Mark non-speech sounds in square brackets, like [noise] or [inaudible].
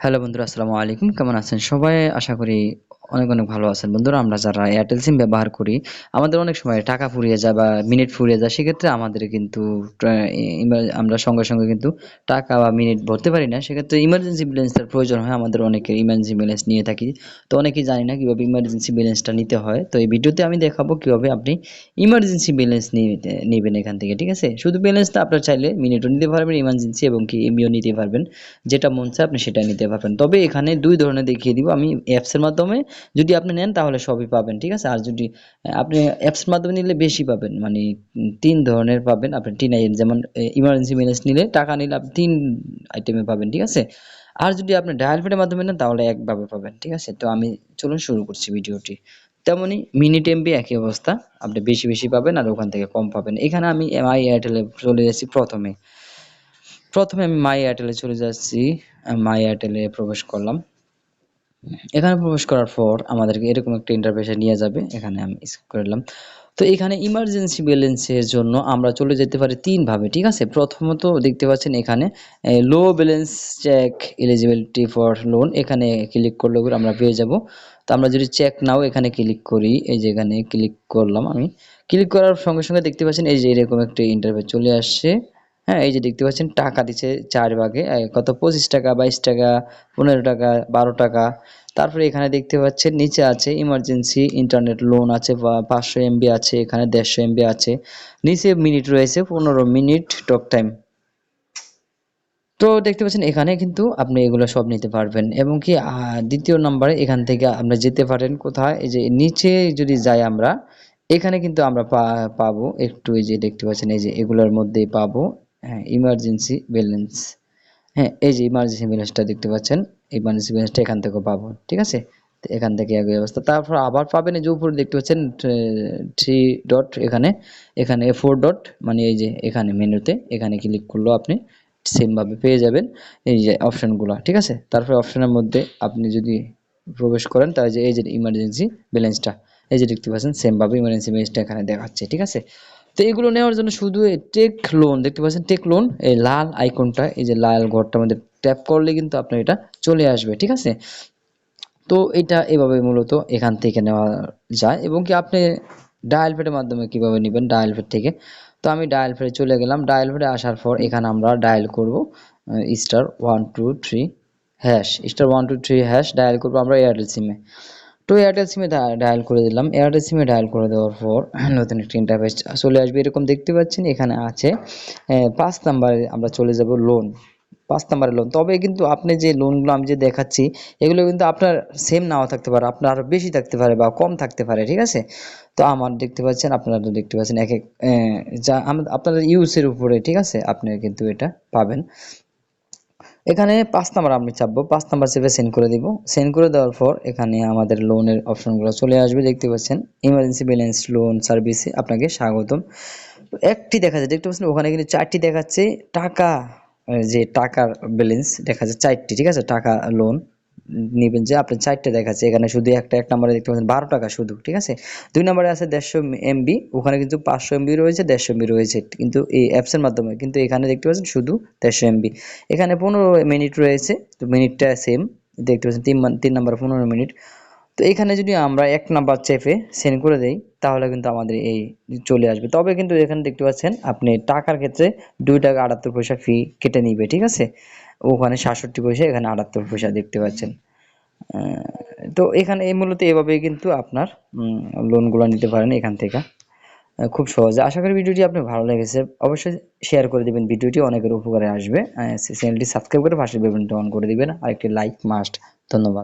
Hello বন্ধুরা আসসালামু আলাইকুম। কেমন আছেন সবাই? আশা করি অনেক অনেক ভালো আছেন বন্ধুরা। আমরা যারা এয়ারটেল সিম ব্যবহার করি, আমাদের অনেক সময় টাকা ফুরিয়ে যায় বা মিনিট ফুরিয়ে যায়, সেক্ষেত্রে আমাদের কিন্তু আমরা সঙ্গে সঙ্গে কিন্তু টাকা বা মিনিট ভরতে পারি না। সেক্ষেত্রে ইমার্জেন্সি ব্যালেন্সের প্রয়োজন হয় আমাদের অনেকের ইমার্জেন্সি ব্যালেন্স নিয়ে থাকি। তো অনেকেই জানি না কীভাবে ইমার্জেন্সি ব্যালেন্সটা নিতে হয়। তো এই ভিডিওতে আমি দেখাবো কীভাবে আপনি ইমার্জেন্সি ব্যালেন্স নেবেন এখান থেকে, ঠিক আছে? শুধু ব্যালেন্সটা আপনার চাইলে মিনিটও নিতে পারবেন ইমার্জেন্সি এবং কি এমবিও নিতে পারবেন। যেটা মন চায় আপনি সেটা নিতে পারবেন। তবে এখানে দুই ধরনের দেখিয়ে দিব। আমি অ্যাপসের মাধ্যমে যদি আপনি নেন তাহলে সবই পাবেন, ঠিক আছে? আর যদি আপনি অ্যাপসের মাধ্যমে নিলে বেশি পাবেন মানে তিন ধরনের পাবেন আপনি, তিন যেমন ইমার্জেন্সি ব্যালেন্স নিলে টাকা নিলে আপনি তিন আইটেমে পাবেন, ঠিক আছে? আর যদি আপনি ডায়াল পেডের মাধ্যমে নেন তাহলে একভাবে পাবেন, ঠিক আছে? তো আমি চলুন শুরু করছি ভিডিওটি। তেমনই মিনিট এমবি একই অবস্থা, আপনি বেশি বেশি পাবেন আর ওখান থেকে কম পাবেন। এখানে আমি মাই এয়ারটেলে চলে যাচ্ছি প্রথমে। প্রথমে আমি মাই এয়ারটেলে চলে যাচ্ছি মাই এয়ারটেলে প্রবেশ করলাম। এখানে প্রবেশ করার পর আমাদেরকে এরকম একটা ইন্টারফেসে নিয়ে যাবে। এখানে আমি স্কিপ করলাম তো এখানে ইমার্জেন্সি ব্যালেন্সের জন্য আমরা চলে যেতে পারি তিনভাবে ঠিক আছে? প্রথমত দেখতে পাচ্ছেন এখানে low balance check eligibility for loan এখানে ক্লিক করলে আমরা পেয়ে যাব। তো আমরা যদি চেক নাও এখানে ক্লিক করি, এই যে এখানে ক্লিক করলাম আমি। ক্লিক করার সঙ্গে সঙ্গে দেখতে পাচ্ছেন এই যে এরকম একটা ইন্টারভিউ চলে আসছে। হ্যাঁ এই যে দেখতে পাচ্ছেন, টাকা দিচ্ছে চার ভাগে। কত? পঁচিশ টাকা, বাইশ টাকা, পনেরো টাকা, বারো টাকা। তারপরে এখানে দেখতে পাচ্ছেন, নিচে আছে ইমার্জেন্সি ইন্টারনেট লোন আছে, বা পাঁচশো এমবি আছে, এখানে দেড়শো এমবি আছে। নিচে মিনিট রয়েছে, পনেরো মিনিট টক টাইম তো দেখতে পাচ্ছেন, এখানে কিন্তু আপনি এগুলো সব নিতে পারবেন। এবং কি দ্বিতীয় নাম্বারে এখান থেকে আমরা যেতে পারেন কোথায়? এই যে নিচে যদি যাই আমরা, এখানে কিন্তু আমরা পাবো। একটু এই যে দেখতে পাচ্ছেন, এই যে এগুলোর মধ্যেই পাবো। হ্যাঁ ইমার্জেন্সি ব্যালেন্স হ্যাঁ এই যে ইমার্জেন্সি ব্যালেন্সটা দেখতে পাচ্ছেন ইমার্জেন্সি ব্যালেন্সটা এখান থেকে পাবো, ঠিক আছে? এখান থেকে একই অবস্থা। তারপর আবার পাবেন যে উপরে দেখতে পাচ্ছেন থ্রি ডট এখানে এখানে ফোর ডট মানে এই যে এখানে মেনুতে, এখানে ক্লিক করলেও আপনি সেমভাবে পেয়ে যাবেন এই যে অপশানগুলো ঠিক আছে? তারপরে অপশানের মধ্যে আপনি যদি প্রবেশ করেন, তাহলে যে এই যে ইমার্জেন্সি ব্যালেন্সটা এই যে দেখতে পাচ্ছেন সেমভাবে ইমার্জেন্সি ব্যালেন্সটা এখানে দেখাচ্ছে, ঠিক আছে? তো এগুলো নেওয়ার জন্য শুধু টেক লোন দেখতে পাচ্ছেন টেক লোন এই লাল আইকনটা এই যে লাল ঘরটা মধ্যে ট্যাপ করলে কিন্তু আপনার এটা চলে আসবে, ঠিক আছে? তো এটা এভাবে মূলত এখান থেকে নেওয়া যায় এবং কি আপনি ডায়াল পেডের মাধ্যমে কীভাবে নেবেন ডায়াল পেড থেকে? তো আমি ডায়াল পেডে চলে গেলাম ডায়াল পেডে আসার পর এখানে আমরা ডায়াল করব star one two three hash star one two three hash dial করব আমরা এয়ারটেল সিমে তো এয়ারটেল সিমে ডায়াল করে দিলাম। এয়ারটেল সিমে ডায়াল করে দেওয়ার পর [clears throat] নতুন একটি ইন্টারফেস চলে আসবে, এরকম দেখতে পাচ্ছেন, এখানে আছে। পাঁচ নাম্বারে আমরা চলে যাব লোন পাঁচ নাম্বারের লোন তবে কিন্তু আপনি যে লোনগুলো আমি যে দেখাচ্ছি, এগুলো কিন্তু আপনার সেম নাও থাকতে পারে, আপনার আরও বেশি থাকতে পারে বা কম থাকতে পারে, ঠিক আছে? তো আমার দেখতে পাচ্ছেন, আপনারা দেখতে পাচ্ছেন, এক এক যা আপনাদের ইউজের উপরে, ঠিক আছে? আপনি কিন্তু এটা পাবেন। এখানে পাঁচ নাম্বার আমি চাপবো, পাঁচ নাম্বার চেপে সেন্ড করে দিব। সেন্ড করে দেওয়ার পর এখানে আমাদের লোনের অপশনগুলো চলে আসবে, দেখতে পাচ্ছেন। ইমার্জেন্সি ব্যালেন্স লোন সার্ভিসে আপনাকে স্বাগতম। একটি দেখা যায় দেখতে পাচ্ছেন ওখানে কিন্তু চারটি দেখাচ্ছে। টাকা যে টাকার ব্যালেন্স দেখা যায় চারটি, ঠিক আছে? টাকা লোন নেবেন যে আপনি চারটে দেখাচ্ছে, এখানে শুধু একটা, এক নম্বরে দেখতে পাচ্ছেন বারো টাকা শুধু, ঠিক আছে? দুই নম্বরে আছে দেড়শো এমবি, ওখানে কিন্তু পাঁচশো এমবি রয়েছে, দেড়শো এমবি রয়েছে, কিন্তু এই অ্যাপসের মাধ্যমে, কিন্তু এখানে দেখতে পাচ্ছেন শুধু দেড়শো এমবি। এখানে পনেরো মিনিট রয়েছে, তো মিনিটটা সেম দেখতে পাচ্ছেন তিন তিন নম্বর পনেরো মিনিট। তো এখানে যদি আমরা এক নাম্বার চেপে সেন্ড করে দেই, তাহলে কিন্তু আমাদের এই চলে আসবে। তবে কিন্তু এখানে দেখতে পাচ্ছেন, আপনি টাকার ক্ষেত্রে দুই টাকা আটাত্তর পয়সা ফি কেটে নিবে, ঠিক আছে? ওখানে সাতষট্টি পয়সা, এখানে আটাত্তর পয়সা দেখতে পাচ্ছেন। তো এখানে এই মূলত এভাবেই কিন্তু আপনার লোনগুলো নিতে পারেন এখান থেকে। খুব সহজে। আশা করি ভিডিওটি আপনার ভালো লেগেছে। অবশ্যই শেয়ার করে দিবেন। ভিডিওটি অনেকের উপকারে আসবে। চ্যানেলটি সাবস্ক্রাইব করে পাশে বেলবনটা অন করে দিবেন। আর একটি লাইক মাস্ট ধন্যবাদ।